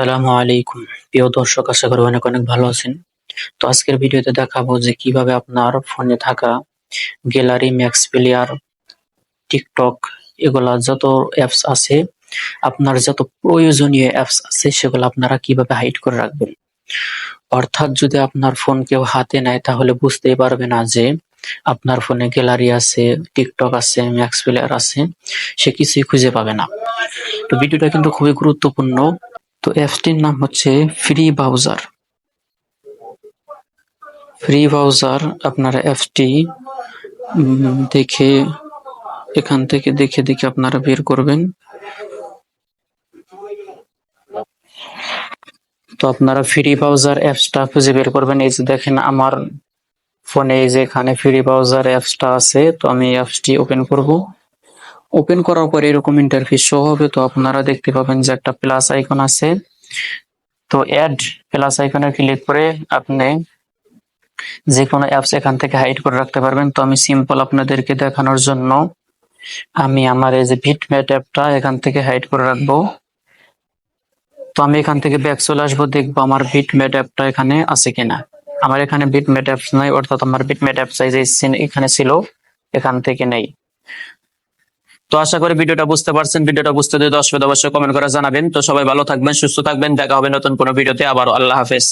আসসালামু আলাইকুম। প্রিয় দর্শক, আশা করি অনেক অনেক ভালো আছেন। তো আজকের ভিডিওতে দেখাবো যে কীভাবে আপনার ফোনে থাকা গ্যালারি, ম্যাক্স প্লেয়ার, টিকটক, এগুলা যত অ্যাপস আছে, আপনার যত প্রয়োজনীয় অ্যাপস আছে, সেগুলো আপনারা কীভাবে হাইড করে রাখবেন? অর্থাৎ যদি আপনার ফোন কেউ হাতে নেয়, তাহলে বুঝতেই পারবে না যে আপনার ফোনে গ্যালারি আছে, টিকটক আছে, ম্যাক্স প্লেয়ার আছে, সে কিছুই খুঁজে পাবে না। তো ভিডিওটা কিন্তু খুবই গুরুত্বপূর্ণ। তো অ্যাপসটির নাম হচ্ছে ফ্রি ব্রাউজার ফ্রি ব্রাউজার আপনারা অ্যাপসটি দেখে, এখান থেকে দেখে দেখে আপনারা বের করবেন। তো আপনারা ফ্রি ব্রাউজার অ্যাপসটা খুঁজে বের করবেন। এই যে দেখেন আমার ফোনে এই যে এখানে ফ্রি ব্রাউজার অ্যাপসটা আছে, তো আমি অ্যাপসটি ওপেন করব। ওপেন করার পরে এরকম ইন্টারফেস শো হবে, তো আপনারা দেখতে পাবেন যে একটা প্লাস আইকন আছে। তো অ্যাড প্লাস আইকনে ক্লিক করে আপনি যে কোনো অ্যাপস এখান থেকে হাইড করে রাখতে পারবেন। তো আমি সিম্পল আপনাদেরকে দেখানোর জন্য আমি আমার এই যে বিটম্যাট অ্যাপটা এখান থেকে হাইড করে রাখব। তো আমি এখান থেকে ব্যাক চলে আসব, দেখব আমার বিটম্যাট অ্যাপটা এখানে আছে কিনা। আমার এখানে বিটম্যাট অ্যাপস নাই, অর্থাৎ আমার বিটম্যাট অ্যাপস যে এখানে ছিল, এখান থেকে নেই। তো আশা করি ভিডিওটা বুঝতে পারছেন। ভিডিওটা বুঝতে যদি অসুবিধা অবশ্যই কমেন্ট করে জানাবেন। তো সবাই ভালো থাকবেন, সুস্থ থাকবেন। দেখা হবে নতুন কোনো ভিডিওতে। আবার আল্লাহ হাফেজ।